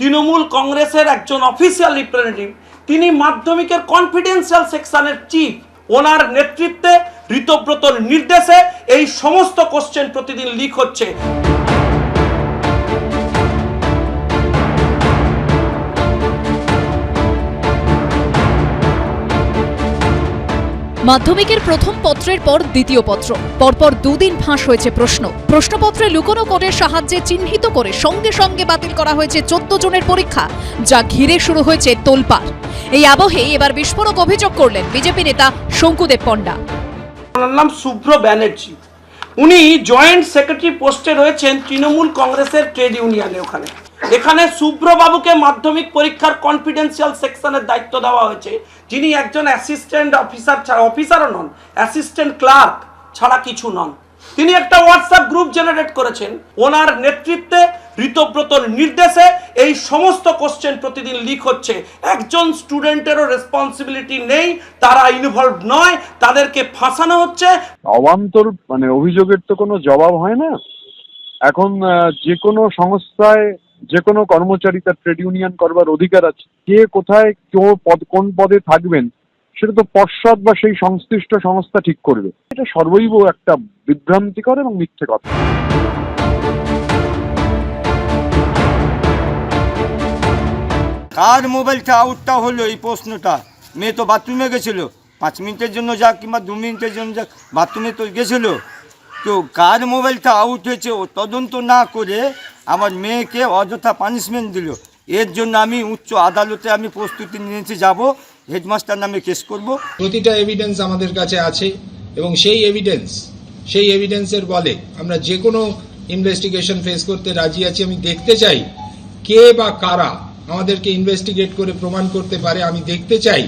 তৃণমূল কংগ্রেসের একজন official representative তিনি মাধ্যমিকের কনফিডেন্সিয়াল সেকশনের চিফ ওনার নেতৃত্বে ঋতব্রতর নির্দেশে এই সমস্ত কোশ্চেন প্রতিদিন লিক হচ্ছে। মাধ্যমিকের প্রথম পত্রের পর দ্বিতীয় পত্র। পরপর দুদিন ফাঁস হয়েছে প্রশ্ন। প্রশ্নপত্রে লুকোনো কোডের সাহায্যে চিহ্নিত করে সঙ্গে সঙ্গে বাতিল করা হয়েছে চোদ্দ জনের পরীক্ষা, যা ঘিরে শুরু হয়েছে তোলপাড়। এই আবহে এবার বিস্ফোরক অভিযোগ করলেন বিজেপি নেতা শঙ্কুদেব পণ্ডা। নাম সুব্র ব্যানার্জি। উনি জয়েন্ট সেক্রেটারি পোস্টে রয়েছেন তৃণমূল কংগ্রেসের ট্রেড ইউনিয়নে ওখানে। এখানে সুব্রবাবুকে মাধ্যমিক পরীক্ষার কনফিডেন্সিয়াল সেকশনের দায়িত্ব দেওয়া হয়েছে। যিনি একজন অ্যাসিস্ট্যান্ট অফিসার ছাড়া অফিসারও নন অ্যাসিস্ট্যান্ট ক্লার্ক ছাড়া কিছু নন। তিনি একটা হোয়াটসঅ্যাপ গ্রুপ জেনারেট করেছেন। ওনার নেতৃত্বে ঋতব্রতর নির্দেশে এই সমস্ত কোশ্চেন প্রতিদিন লিক হচ্ছে। একজন স্টুডেন্টেরও রেসপন্সিবিলিটি নেই, তারা ইনভলভ নয়, তাদেরকে ফাঁসানো হচ্ছে। অবান্তর মানে অভিযোগের তো কোনো জবাব হয় না। এখন যে কোনো সংস্থায়, যে কোনো কর্মচারী তার ট্রেড ইউনিয়ন করবার অধিকার আছে। কে কোথায়, কেউ পদ, কোন পদে থাকবেন, সেটা তো পর্ষদ বা সেই সংশ্লিষ্ট সংস্থা ঠিক করবে। এটা সর্বৈব একটা বিভ্রান্তিকর এবং মিথ্যে কথা। কার মোবাইলটা আউটটা হলো এই প্রশ্নটা? মেয়ে তো বাথরুমে গেছিল। পাঁচ মিনিটের জন্য যাক কিংবা দু মিনিটের জন্য যাক, বাথরুমে তো গেছিল। তো কার মোবাইলটা আউট হয়েছে ও তদন্ত না করে আমার মেয়েকে অযথা পানিশমেন্ট দিল। এর জন্য আমি উচ্চ আদালতে আমি প্রস্তুতি নিয়েছি, যাব। হেডমাস্টার নামে কেস করব। প্রতিটা এভিডেন্স আমাদের কাছে আছে এবং সেই এভিডেন্স সেই এভিডেন্সের বলে আমরা যে কোনো ইনভেস্টিগেশন ফেস করতে রাজি আছি। আমি দেখতে চাই কে বা কারা আমাদেরকে ইনভেস্টিগেট করে প্রমাণ করতে পারে। আমি দেখতে চাই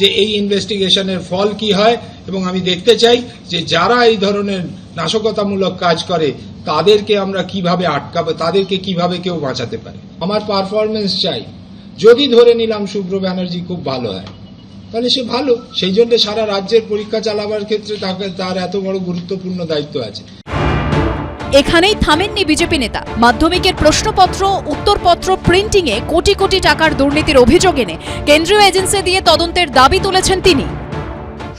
যে এই ইনভেস্টিগেশনের ফল কি হয় এবং আমি দেখতে চাই যে যারা এই ধরনের নাশকতামূলক কাজ করে, তাদেরকে আমরা কীভাবে আটকাবো, তাদেরকে কীভাবে কেউ বাঁচাতে পারে? আমার পারফরমেন্স চাই। যদি ধরে নিলাম শুভ্র ব্যানার্জি খুব ভালো হয়, তাহলে সে ভালো। সেই জন্য সারা রাজ্যের পরীক্ষা চালাবার ক্ষেত্রে তাকে, তার এত বড় গুরুত্বপূর্ণ দায়িত্ব আছে। এখানেই থামেননি বিজেপি নেতা। মাধ্যমিকের প্রশ্নপত্র, উত্তরপত্র, প্রিন্টিংয়ে কোটি কোটি টাকার দুর্নীতির অভিযোগ এনে কেন্দ্রীয় এজেন্সি দিয়ে তদন্তের দাবি তুলেছেন তিনি।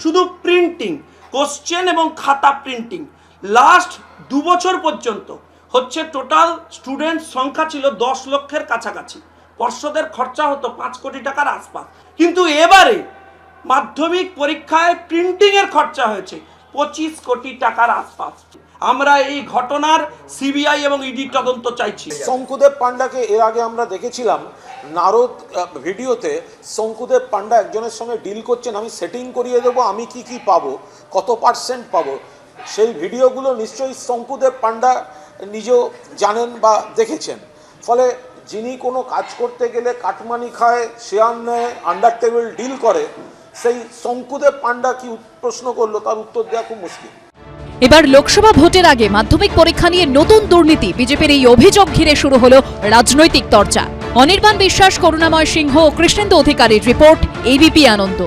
শুধু প্রিন্টিং, কোশ্চেন এবং খাতা প্রিন্টিং। লাস্ট দু বছর পর্যন্ত হচ্ছে টোটাল স্টুডেন্ট সংখ্যা ছিল দশ লক্ষের কাছাকাছি। পর্ষদের খরচা হতো পাঁচ কোটি টাকার আশপাশ। কিন্তু এবারে মাধ্যমিক পরীক্ষায় প্রিন্টিংয়ের খরচা হয়েছে পঁচিশ কোটি টাকার আশপাশ। আমরা এই ঘটনার সিবিআই এবং ইডি তদন্ত চাইছি। শঙ্কুদেব পান্ডাকে এর আগে আমরা দেখেছিলাম, নারদ ভিডিওতে শঙ্কুদেব পান্ডা একজনের সঙ্গে ডিল করছেন, আমি সেটিং করিয়ে দেবো, আমি কি কি পাবো, কত পার্সেন্ট পাবো। সেই ভিডিওগুলো নিশ্চয়ই শঙ্কুদেব পান্ডা নিজেও জানেন বা দেখেছেন। ফলে যিনি কোনো কাজ করতে গেলে কাটমানি খায়, শেয়ার নেয় আন্ডার টেবিল ডিল করে, সেই শঙ্কুদেব পান্ডা কি প্রশ্ন করল, তার উত্তর দেওয়া খুব মুশকিল। এবার লোকসভা ভোটের আগে মাধ্যমিক পরীক্ষা নিয়ে নতুন দুর্নীতি। বিজেপির এই অভিযোগ ঘিরে শুরু হল রাজনৈতিক চর্চা অনির্বাণ বিশ্বাস, করুণাময় সিংহ ও কৃষ্ণেন্দু অধিকারীর রিপোর্ট এবিপি আনন্দ।